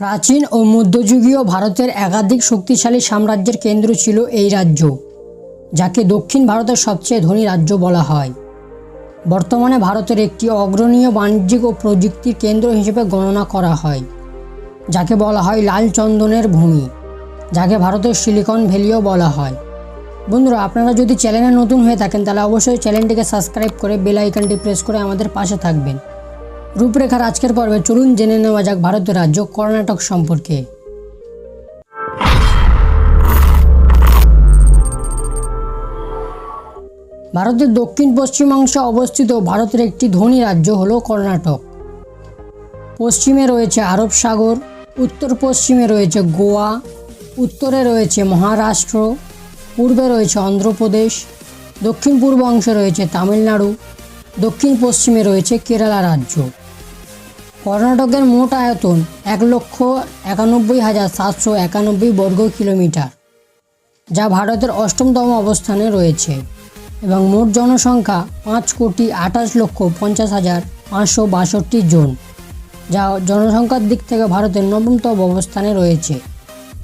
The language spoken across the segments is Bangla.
প্রাচীন ও মধ্যযুগীয় ভারতের একাধিক শক্তিশালী সাম্রাজ্যের কেন্দ্র ছিল এই রাজ্য, যাকে দক্ষিণ ভারতের সবচেয়ে ধনী রাজ্য বলা হয়। বর্তমানে ভারতের একটি অগ্রণীয় বাণিজ্যিক ও প্রযুক্তির কেন্দ্র হিসেবে গণনা করা হয়, যাকে বলা হয় লাল চন্দনের ভূমি, যাকে ভারতের সিলিকন ভ্যালিও বলা হয়। বন্ধুরা, আপনারা যদি চ্যানেলে নতুন হয়ে থাকেন, তাহলে অবশ্যই চ্যানেলটিকে সাবস্ক্রাইব করে বেল আইকনটি প্রেস করে আমাদের পাশে থাকবেন। রূপরেখার আজকের পর্বে চলুন জেনে নেওয়া যাক ভারতের রাজ্য কর্ণাটক সম্পর্কে। ভারতের দক্ষিণ পশ্চিমাংশে অবস্থিত ভারতের একটি ধনী রাজ্য হল কর্ণাটক। পশ্চিমে রয়েছে আরব সাগর, উত্তর পশ্চিমে রয়েছে গোয়া, উত্তরে রয়েছে মহারাষ্ট্র, পূর্বে রয়েছে অন্ধ্রপ্রদেশ, দক্ষিণ পূর্ব অংশে রয়েছে তামিলনাড়ু, দক্ষিণ পশ্চিমে রয়েছে কেরালা রাজ্য। কর্ণাটকের মোট আয়তন এক লক্ষ একানব্বই হাজার সাতশো একানব্বই বর্গ কিলোমিটার, যা ভারতের অষ্টমতম অবস্থানে রয়েছে এবং মোট জনসংখ্যা পাঁচ কোটি আঠাশ লক্ষ পঞ্চাশ হাজার পাঁচশো বাষট্টি জন, যা জনসংখ্যার দিক থেকে ভারতের নবমতম অবস্থানে রয়েছে।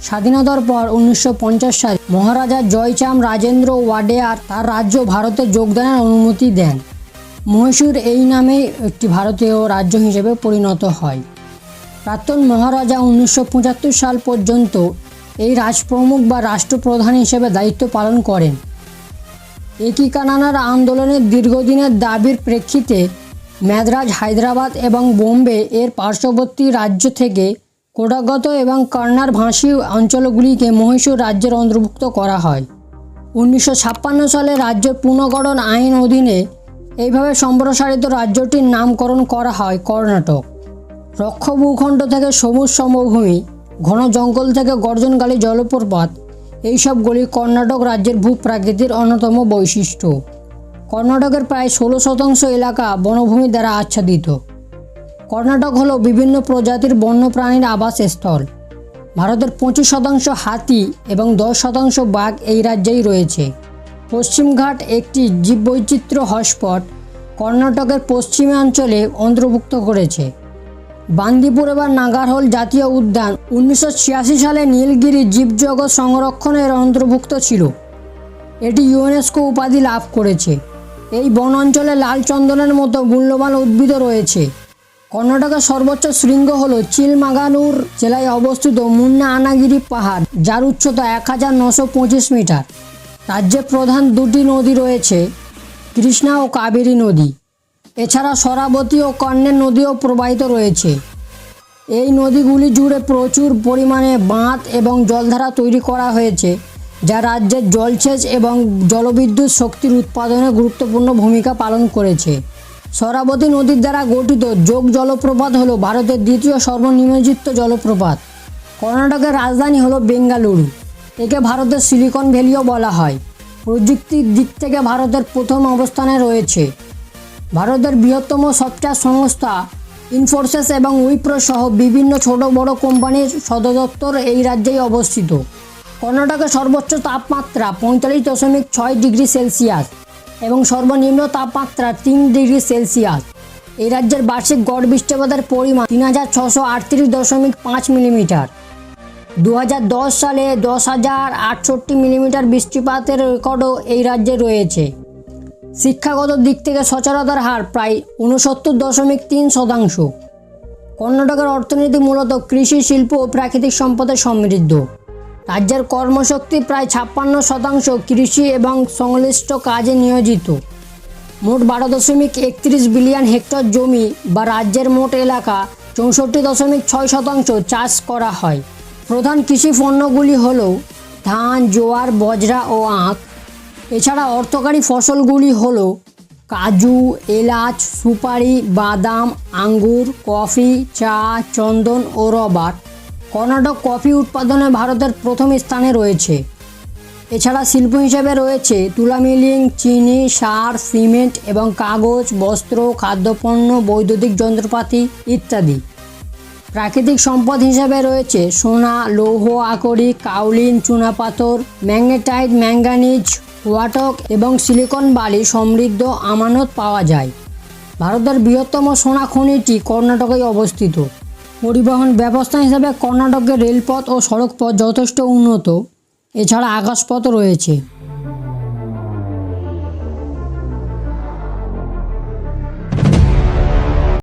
স্বাধীনতার পর উনিশশো পঞ্চাশ সালে মহারাজা জয়চাম রাজেন্দ্র ওয়াডেয়ার তার রাজ্য ভারতে যোগদানের অনুমতি দেন। মহীশূর এই নামে একটি ভারতীয় রাজ্য হিসেবে পরিণত হয়। প্রাক্তন মহারাজা উনিশশো পঁচাত্তর সাল পর্যন্ত এই রাজপ্রমুখ বা রাষ্ট্রপ্রধান হিসেবে দায়িত্ব পালন করেন। একিকানানার আন্দোলনের দীর্ঘদিনের দাবির প্রেক্ষিতে ম্যাদ্রাজ হায়দ্রাবাদ এবং বোম্বে এর পার্শ্ববর্তী রাজ্য থেকে কোডাগত এবং কর্নার ভাষী অঞ্চলগুলিকে মহীশূর রাজ্যের অন্তর্ভুক্ত করা হয়। উনিশশো ছাপ্পান্ন সালে রাজ্যের পুনর্গঠন আইন অধীনে এইভাবে সম্প্রসারিত রাজ্যটির নামকরণ করা হয় কর্ণাটক। রক্ষ ভূখণ্ড থেকে সবুজ সমভূমি, ঘন জঙ্গল থেকে গর্জনকালী জলপ্রপাত এইসবগুলি কর্ণাটক রাজ্যের ভূপ্রাকৃতির অন্যতম বৈশিষ্ট্য। কর্ণাটকের প্রায় ষোলো শতাংশ এলাকা বনভূমি দ্বারা আচ্ছাদিত। কর্ণাটক হলো বিভিন্ন প্রজাতির বন্যপ্রাণীর আবাসস্থল। ভারতের পঁচিশ শতাংশ হাতি এবং দশ শতাংশ বাঘ এই রাজ্যেই রয়েছে। পশ্চিমঘাট একটি জীববৈচিত্র্য হটস্পট কর্ণাটকের পশ্চিমাঞ্চলে অন্তর্ভুক্ত করেছে। বান্দিপুর এবার নাগারহোল জাতীয় উদ্যান উনিশশো ছিয়াশি সালে নীলগিরি জীবজগৎ সংরক্ষণের অন্তর্ভুক্ত ছিল। এটি ইউনেস্কো উপাধি লাভ করেছে। এই বন অঞ্চলে লাল চন্দনের মতো মূল্যবান উদ্ভিদও রয়েছে। কর্ণাটকের সর্বোচ্চ শৃঙ্গ হল চিলমাগানুর জেলায় অবস্থিত মুন্না আনাগিরি পাহাড়, যার উচ্চতা এক হাজার নশো পঁচিশ মিটার। রাজ্যের প্রধান দুটি নদী রয়েছে, কৃষ্ণা ও কাবেরী নদী। এছাড়া সরাবতী ও কর্ণের নদীও প্রবাহিত রয়েছে। এই নদীগুলি জুড়ে প্রচুর পরিমাণে বাঁধ এবং জলধারা তৈরি করা হয়েছে, যা রাজ্যের জলসেচ এবং জলবিদ্যুৎ শক্তির উৎপাদনে গুরুত্বপূর্ণ ভূমিকা পালন করেছে। সরাবতী নদীর দ্বারা গঠিত যোগ জলপ্রপাত হলো ভারতের দ্বিতীয় সর্বনিম্নযুক্ত জলপ্রপাত। কর্ণাটকের রাজধানী হলো বেঙ্গালুরু। একে ভারতের সিলিকন ভ্যালিও বলা হয়। প্রযুক্তির দিক থেকে ভারতের প্রথম অবস্থানে রয়েছে। ভারতের বৃহত্তম সফটওয়্যার সংস্থা ইনফোর্সেস এবং উইপ্রো সহ বিভিন্ন ছোট বড় কোম্পানির সদর দপ্তর এই রাজ্যেই অবস্থিত। কর্ণাটকের সর্বোচ্চ তাপমাত্রা পঁয়তাল্লিশ দশমিক ছয় ডিগ্রি সেলসিয়াস এবং সর্বনিম্ন তাপমাত্রা তিন ডিগ্রি সেলসিয়াস। এই রাজ্যের বার্ষিক গড় বৃষ্টিপাতের পরিমাণ তিন হাজার ছশো আটত্রিশ দশমিক পাঁচ মিলিমিটার। দু হাজার দশ সালে দশ হাজার আটষট্টি মিলিমিটার বৃষ্টিপাতের রেকর্ডও এই রাজ্যে রয়েছে। শিক্ষাগত দিক থেকে সচরাতার হার প্রায় উনসত্তর দশমিক তিন শতাংশ। কর্ণাটকের অর্থনীতি মূলত কৃষি, শিল্প ও প্রাকৃতিক সম্পদে সমৃদ্ধ। রাজ্যের কর্মশক্তি প্রায় ছাপ্পান্ন শতাংশ কৃষি এবং সংশ্লিষ্ট কাজে নিয়োজিত। মোট বারো দশমিক একত্রিশ বিলিয়ন হেক্টর জমি বা রাজ্যের মোট এলাকা চৌষট্টি দশমিক ছয় শতাংশ চাষ করা হয়। প্রধান কৃষি পণ্যগুলি হল ধান, জোয়ার, বজরা ও আখ। এছাড়া অর্থকারী ফসলগুলি হল কাজু, এলাচ, সুপারি, বাদাম, আঙ্গুর, কফি, চা, চন্দন ও রবার। কর্ণাটক কফি উৎপাদনে ভারতের প্রথম স্থানে রয়েছে। এছাড়া শিল্প হিসেবে রয়েছে তুলা মিলিং, চিনি, সার, সিমেন্ট এবং কাগজ, বস্ত্র, খাদ্যপণ্য, বৈদ্যুতিক যন্ত্রপাতি ইত্যাদি। প্রাকৃতিক সম্পদ হিসেবে রয়েছে সোনা, লৌহ আকরিক কাউলিন, চুনাপাথর, ম্যাগনেটাইট, ম্যাঙ্গানিজ, ওয়াটক এবং সিলিকন বালি সমৃদ্ধ আমানত পাওয়া যায়। ভারতের বৃহত্তম সোনা খনিটি কর্ণাটকে অবস্থিত। পরিবহন ব্যবস্থা হিসাবে কর্ণাটকের রেলপথ ও সড়কপথ যথেষ্ট উন্নত। এছাড়া আকাশপথও রয়েছে।